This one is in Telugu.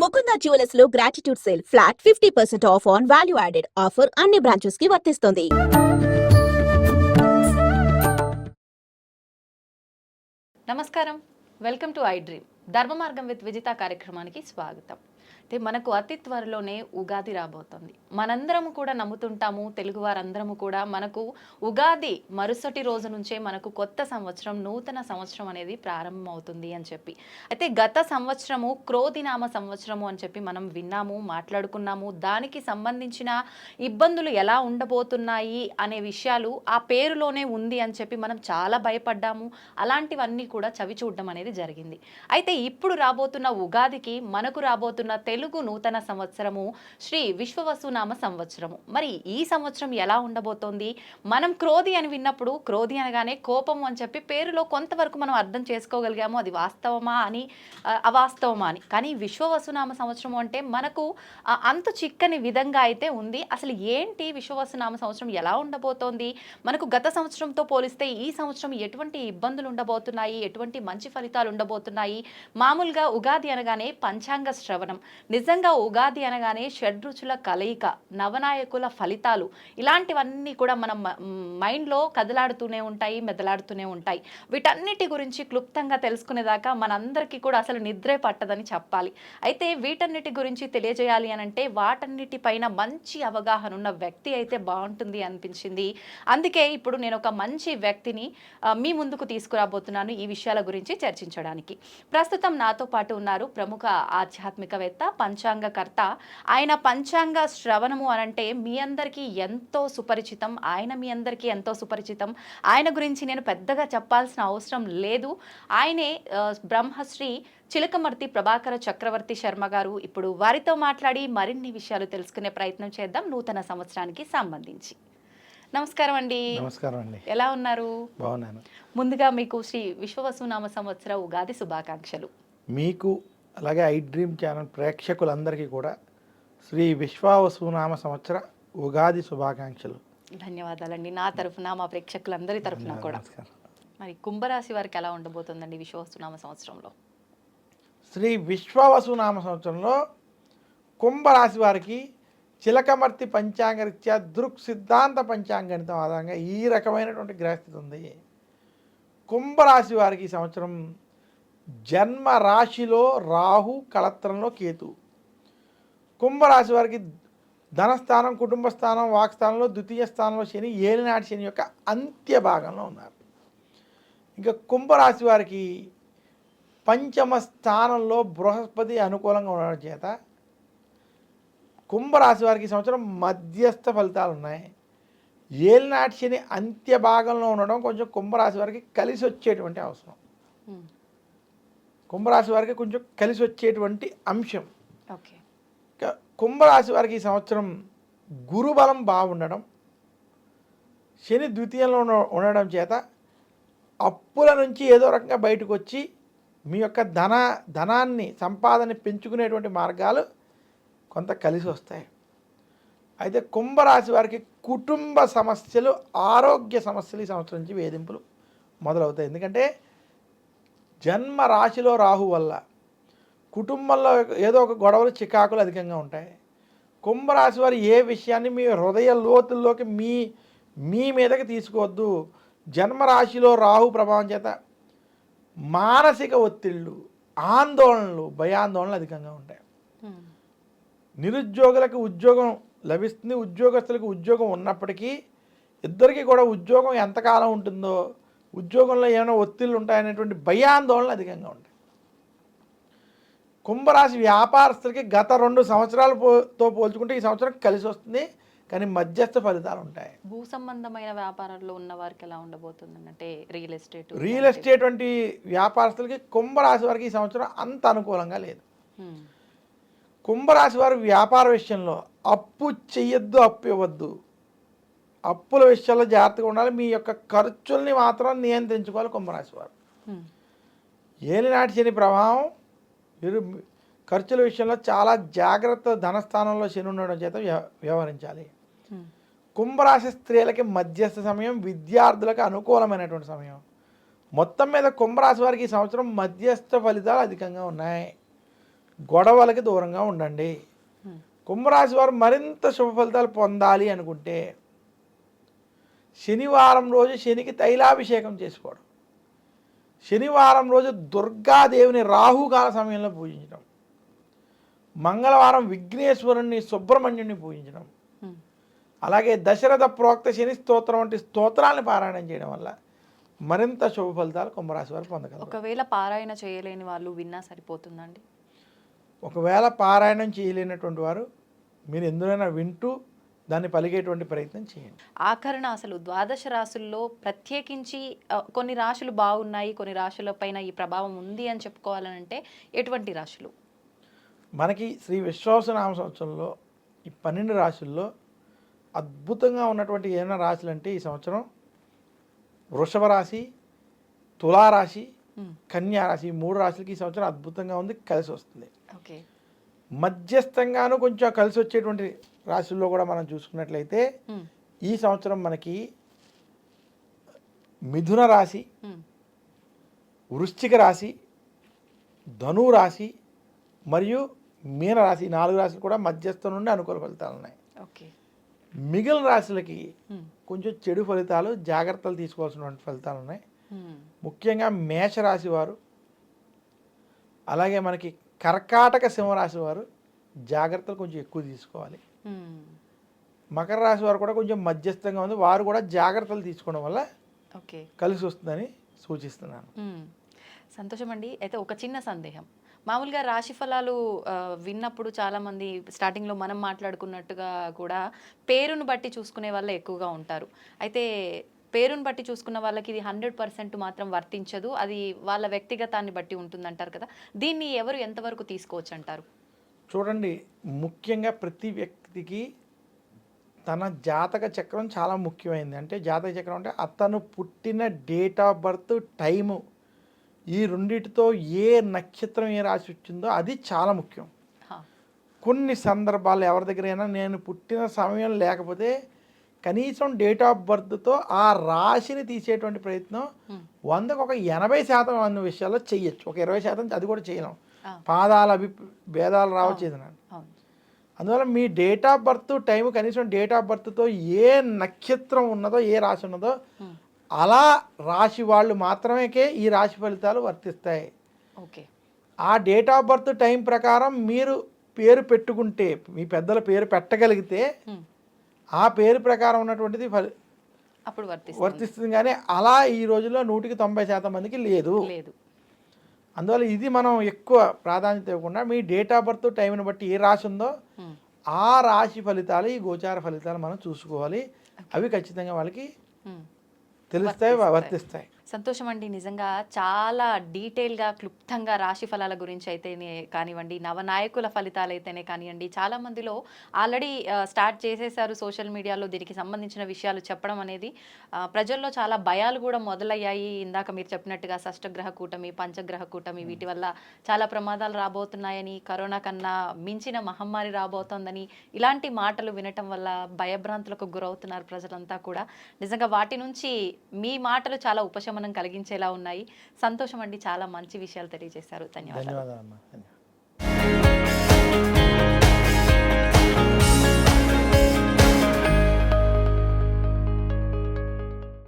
Mukunda జ్యువెలర్స్లో gratitude sale flat fifty percent off on value added offer అన్ని బ్రాంచెస్కి వర్తిస్తుంది. నమస్కారం. వెల్కమ్ టు ఐ డ్రీమ్ ధర్మ మార్గం విత్ విజిత కార్యక్రమానికి స్వాగతం. అయితే మనకు అతి త్వరలోనే ఉగాది రాబోతుంది. మనందరము కూడా నమ్ముతుంటాము తెలుగు వారందరము కూడా మనకు ఉగాది మరుసటి రోజు నుంచే మనకు కొత్త సంవత్సరం నూతన సంవత్సరం అనేది ప్రారంభమవుతుంది అని చెప్పి. అయితే గత సంవత్సరము క్రోధినామ సంవత్సరము అని చెప్పి మనం విన్నాము మాట్లాడుకున్నాము. దానికి సంబంధించిన ఇబ్బందులు ఎలా ఉండబోతున్నాయి అనే విషయాలు ఆ పేరులోనే ఉంది అని చెప్పి మనం చాలా భయపడ్డాము. అలాంటివన్నీ కూడా చవి చూడడం అనేది జరిగింది. అయితే ఇప్పుడు రాబోతున్న ఉగాదికి మనకు రాబోతున్న తెలుగు నూతన సంవత్సరము శ్రీ విశ్వవసునామ సంవత్సరము. మరి ఈ సంవత్సరం ఎలా ఉండబోతోంది? మనం క్రోధి అని విన్నప్పుడు క్రోధి అనగానే కోపం అని చెప్పి పేరులో కొంతవరకు మనం అర్థం చేసుకోగలిగాము. అది వాస్తవమా అని అవాస్తవమా అని. కానీ విశ్వవసునామ సంవత్సరం అంటే మనకు అంత అంతు చిక్కని విధంగా అయితే ఉంది. అసలు ఏంటి విశ్వవసునామ సంవత్సరం? ఎలా ఉండబోతోంది? మనకు గత సంవత్సరంతో పోలిస్తే ఈ సంవత్సరం ఎటువంటి ఇబ్బందులు ఉండబోతున్నాయి? ఎటువంటి మంచి ఫలితాలు ఉండబోతున్నాయి? మామూలుగా ఉగాది అనగానే పంచాంగ శ్రవణం. నిజంగా ఉగాది అనగానే షడ్రుచుల కలయిక నవనాయకుల ఫలితాలు. ఇలాంటివన్నీ కూడా మనం మైండ్లో కదలాడుతూనే ఉంటాయి మెదలాడుతూనే ఉంటాయి. వీటన్నిటి గురించి క్లుప్తంగా తెలుసుకునేదాకా మనందరికీ కూడా అసలు నిద్రే పట్టదని చెప్పాలి. అయితే వీటన్నిటి గురించి తెలియజేయాలి అని అంటే వాటన్నిటిపైన మంచి అవగాహన ఉన్న వ్యక్తి అయితే బాగుంటుంది అనిపించింది. అందుకే ఇప్పుడు నేను ఒక మంచి వ్యక్తిని మీ ముందుకు తీసుకురాబోతున్నాను ఈ విషయాల గురించి చర్చించడానికి. ప్రస్తుతం ప్రస్తుతం నాతో పాటు ఉన్నారు ప్రముఖ ఆధ్యాత్మికవేత్త పంచాంగకర్త. ఆయన పంచాంగ శ్రవణము అనంటే మీ అందరికీ ఎంతో సుపరిచితం ఆయన మీ అందరికీ ఎంతో సుపరిచితం. ఆయన గురించి నేను పెద్దగా చెప్పాల్సిన అవసరం లేదు. ఆయనే బ్రహ్మశ్రీ చిలకమర్తి ప్రభాకర చక్రవర్తి శర్మ గారు ఇప్పుడు వారితో మాట్లాడి మరిన్ని విషయాలు తెలుసుకునే ప్రయత్నం చేద్దాం. నూతన సంవత్సరానికి సంబంధించి. నమస్కారం అండి నమస్కారం అండి ఎలా ఉన్నారు? బాగున్నాను. ముందుగా మీకు శ్రీ విశ్వవసునామ సంవత్సర ఉగాది శుభాకాంక్షలు. మీకు అలాగే ఐ డ్రీమ్ ఛానల్ ప్రేక్షకులందరికీ కూడా శ్రీ విశ్వావసునామ సంవత్సర ఉగాది శుభాకాంక్షలు. ధన్యవాదాలండి. నా తరఫున మా ప్రేక్షకులందరి తరఫున కూడా. మరి కుంభరాశి వారికి ఎలా ఉండబోతుందండి విశ్వవసునామ సంవత్సరంలో? శ్రీ విశ్వావసునామ సంవత్సరంలో కుంభరాశి వారికి చిలకమర్తి పంచాంగరీత్యా దృక్ సిద్ధాంత పంచాంగణితం ఆధారంగా ఈ రకమైనటువంటి గ్రహస్థితి ఉంది. కుంభరాశి వారికి ఈ సంవత్సరం జన్మ రాశిలో రాహు కళత్రంలో కేతు. కుంభరాశి వారికి ధనస్థానం కుటుంబ స్థానం వాక్స్థానంలో ద్వితీయ స్థానంలో శని ఏలినాటి శని యొక్క అంత్య భాగంలో ఉన్నారు. ఇంకా కుంభరాశి వారికి పంచమ స్థానంలో బృహస్పతి అనుకూలంగా ఉండడం చేత కుంభరాశి వారికి ఈ సంవత్సరం మధ్యస్థ ఫలితాలు ఉన్నాయి. ఏలినాటి శని అంత్య భాగంలో ఉండడం కొంచెం కుంభరాశి వారికి కలిసి వచ్చేటువంటి అవసరం. ఉమ్, కుంభరాశి వారికి కొంచెం కలిసి వచ్చేటువంటి అంశం. కుంభరాశి వారికి ఈ సంవత్సరం గురుబలం బాగుండడం శని ద్వితీయంలో ఉండడం చేత అప్పుల నుంచి ఏదో రకంగా బయటకు వచ్చి మీ యొక్క ధన ధనాన్ని సంపాదన పెంచుకునేటువంటి మార్గాలు కొంత కలిసి వస్తాయి. అయితే కుంభరాశి వారికి కుటుంబ సమస్యలు ఆరోగ్య సమస్యలు ఈ సంవత్సరం నుంచి వేధింపులు మొదలవుతాయి. ఎందుకంటే జన్మ రాశిలో రాహు వల్ల కుటుంబంలో ఏదో ఒక గొడవలు చికాకులు అధికంగా ఉంటాయి. కుంభరాశి వారు ఏ విషయాన్ని మీ హృదయ లోతుల్లోకి మీ మీ మీదకి తీసుకోవద్దు. జన్మరాశిలో రాహు ప్రభావం చేత మానసిక ఒత్తిళ్ళు ఆందోళనలు భయాందోళనలు అధికంగా ఉంటాయి. నిరుద్యోగులకు ఉద్యోగం లభిస్తుంది ఉద్యోగస్తులకు ఉద్యోగం ఉన్నప్పటికీ ఇద్దరికి కూడా ఉద్యోగం ఎంతకాలం ఉంటుందో ఉద్యోగంలో ఏమైనా ఒత్తిళ్ళు ఉంటాయనేటువంటి భయాందోళనలు అధికంగా ఉంటాయి. కుంభరాశి వ్యాపారస్తులకి గత రెండు సంవత్సరాలతో పోల్చుకుంటే ఈ సంవత్సరం కలిసి వస్తుంది కానీ మధ్యస్థ ఫలితాలు ఉంటాయి. భూ సంబంధమైన వ్యాపారాల్లో ఉన్న వారికి ఎలా ఉండబోతుందండి అంటే రియల్ ఎస్టేట్ రియల్ ఎస్టేట్ వంటి వ్యాపారస్తులకి కుంభరాశి వారికి ఈ సంవత్సరం అంత అనుకూలంగా లేదు. కుంభరాశి వారు వ్యాపార విషయంలో అప్పు చెయ్యొద్దు అప్పు ఇవ్వద్దు. అప్పుల విషయంలో జాగ్రత్తగా ఉండాలి. మీ యొక్క ఖర్చుల్ని మాత్రం నియంత్రించుకోవాలి కుంభరాశి వారు. ఏలినాటి శని ప్రభావం మీరు ఖర్చుల విషయంలో చాలా జాగ్రత్త ధనస్థానంలో శని ఉండడం చేత వ్యవ- వ్యవహరించాలి. కుంభరాశి స్త్రీలకి మధ్యస్థ సమయం విద్యార్థులకు అనుకూలమైనటువంటి సమయం. మొత్తం మీద కుంభరాశి వారికి ఈ సంవత్సరం మధ్యస్థ ఫలితాలు అధికంగా ఉన్నాయి. గొడవలకి దూరంగా ఉండండి. కుంభరాశి వారు మరింత శుభ ఫలితాలు పొందాలి అనుకుంటే శనివారం రోజు శనికి తైలాభిషేకం చేసుకోవడం. శనివారం రోజు దుర్గాదేవిని రాహుకాల సమయంలో పూజించడం. మంగళవారం విఘ్నేశ్వరుణ్ణి సుబ్రహ్మణ్యుని పూజించడం. అలాగే దశరథ ప్రోక్త శని స్తోత్రం వంటి స్తోత్రాలను పారాయణం చేయడం వల్ల మరింత శుభ ఫలితాలు కుంభరాశి వారు పొందగలరు. ఒకవేళ పారాయణ చేయలేని వాళ్ళు విన్నా సరిపోతుందండి. ఒకవేళ పారాయణం చేయలేనటువంటి వారు మీరు ఎందులోనైనా వింటూ దాన్ని పలిగేటువంటి ప్రయత్నం చేయండి. ఆఖరణ అసలు ద్వాదశ రాశుల్లో ప్రత్యేకించి కొన్ని రాశులు బాగున్నాయి కొన్ని రాశుల పైన ఈ ప్రభావం ఉంది అని చెప్పుకోవాలనంటే ఎటువంటి రాశులు? మనకి శ్రీ విశ్వాసనామ సంవత్సరంలో ఈ పన్నెండు రాశుల్లో అద్భుతంగా ఉన్నటువంటి ఏమైనా రాశులు అంటే ఈ సంవత్సరం వృషభ రాశి తులారాశి కన్యా రాశి ఈ మూడు రాశులకి ఈ సంవత్సరం అద్భుతంగా ఉంది కలిసి వస్తుంది. ఓకే. మధ్యస్థంగాను కొంచెం కలిసి వచ్చేటువంటి రాశుల్లో కూడా మనం చూసుకున్నట్లయితే ఈ సంవత్సరం మనకి మిథున రాశి వృశ్చిక రాశి ధను రాశి మరియు మీన రాశి నాలుగు రాశులు కూడా మధ్యస్థం నుండి అనుకూల ఫలితాలు ఉన్నాయి. ఓకే. మిగిలిన రాశులకి కొంచెం చెడు ఫలితాలు జాగ్రత్తలు తీసుకోవాల్సినటువంటి ఫలితాలు ఉన్నాయి. ముఖ్యంగా మేషరాశి వారు అలాగే మనకి కర్కాటక సింహరాశి వారు జాగ్రత్తలు కొంచెం ఎక్కువ తీసుకోవాలి. ఉమ్, మకర రాశి వారు కూడా కొంచెం మధ్యస్థంగా ఉంది. వారు కూడా జాగ్రత్తలు తీసుకోవడం వల్ల ఓకే. కలిసి వస్తుందని సూచిస్తున్నాను. మ్మ్. సంతోషం అండి అయితే ఒక చిన్న సందేహం. మామూలుగా రాశి ఫలాలు విన్నప్పుడు చాలామంది స్టార్టింగ్లో మనం మాట్లాడుకున్నట్టుగా కూడా పేరును బట్టి చూసుకునే వాళ్ళే ఎక్కువగా ఉంటారు. అయితే పేరును బట్టి చూసుకున్న వాళ్ళకి ఇది హండ్రెడ్ పర్సెంట్ మాత్రం వర్తించదు. అది వాళ్ళ వ్యక్తిగతాన్ని బట్టి ఉంటుందంటారు కదా. దీన్ని ఎవరు ఎంతవరకు తీసుకోవచ్చు అంటారు చూడండి ముఖ్యంగా ప్రతి వ్యక్తికి తన జాతక చక్రం చాలా ముఖ్యమైనది అంటే జాతక చక్రం అంటే అతను పుట్టిన డేట్ ఆఫ్ బర్త్ టైము ఈ రెండిటితో ఏ నక్షత్రం ఏ రాశి వచ్చిందో అది చాలా ముఖ్యం. కొన్ని సందర్భాలు ఎవరి దగ్గరైనా నేను పుట్టిన సమయం లేకపోతే కనీసం డేట్ ఆఫ్ బర్త్తో ఆ రాశిని తీసేటువంటి ప్రయత్నం. వందకు ఒక ఎనభై శాతం అన్న విషయాల్లో చెయ్యొచ్చు. ఒక ఇరవై శాతం అది కూడా చేయలేం. పాదాల అభి భేదాలు రావచ్చు ఏదైనా. అందువల్ల మీ డేట్ ఆఫ్ బర్త్ టైం కనీసం డేట్ ఆఫ్ బర్త్తో ఏ నక్షత్రం ఉన్నదో ఏ రాశి ఉన్నదో. అలా రాశి వాళ్ళు మాత్రమేకే ఈ రాశి ఫలితాలు వర్తిస్తాయి. ఓకే. ఆ డేట్ ఆఫ్ బర్త్ టైం ప్రకారం మీరు పేరు పెట్టుకుంటే మీ పెద్దల పేరు పెట్టగలిగితే. ఆ పేరు ప్రకారం ఉన్నటువంటిది ఫలి అప్పుడు వర్తిస్తుంది కానీ అలా ఈ రోజుల్లో నూటికి తొంభై శాతం మందికి లేదు లేదు అందువల్ల ఇది మనం ఎక్కువ ప్రాధాన్యత ఇవ్వకుండా మీ డేట్ ఆఫ్ బర్త్ టైంని బట్టి ఏ రాశి ఉందో. ఆ రాశి ఫలితాలు ఈ గోచార ఫలితాలు మనం చూసుకోవాలి అవి ఖచ్చితంగా వాళ్ళకి. తెలుస్తాయి వర్తిస్తాయి. సంతోషం అండి నిజంగా చాలా డీటెయిల్గా క్లుప్తంగా రాశి ఫలాల గురించి అయితేనే కానివ్వండి నవనాయకుల ఫలితాలు అయితేనే కానివ్వండి చాలా మందిలో ఆల్రెడీ స్టార్ట్ చేసేసారు సోషల్ మీడియాలో దీనికి సంబంధించిన విషయాలు చెప్పడం అనేది. ప్రజల్లో చాలా భయాలు కూడా మొదలయ్యాయి. ఇందాక మీరు చెప్పినట్టుగా షష్టగ్రహ కూటమి పంచగ్రహ కూటమి వీటి వల్ల చాలా ప్రమాదాలు రాబోతున్నాయని కరోనా కన్నా మించిన మహమ్మారి రాబోతోందని ఇలాంటి మాటలు వినటం వల్ల భయభ్రాంతులకు గురవుతున్నారు ప్రజలంతా కూడా. నిజంగా వాటి నుంచి మీ మాటలు చాలా ఉపశమనం కలిగించేలా ఉన్నాయి. సంతోషం అండి. చాలా మంచి విషయాలు తెలియజేశారు. ధన్యవాదాలు. ధన్యవాదాలు.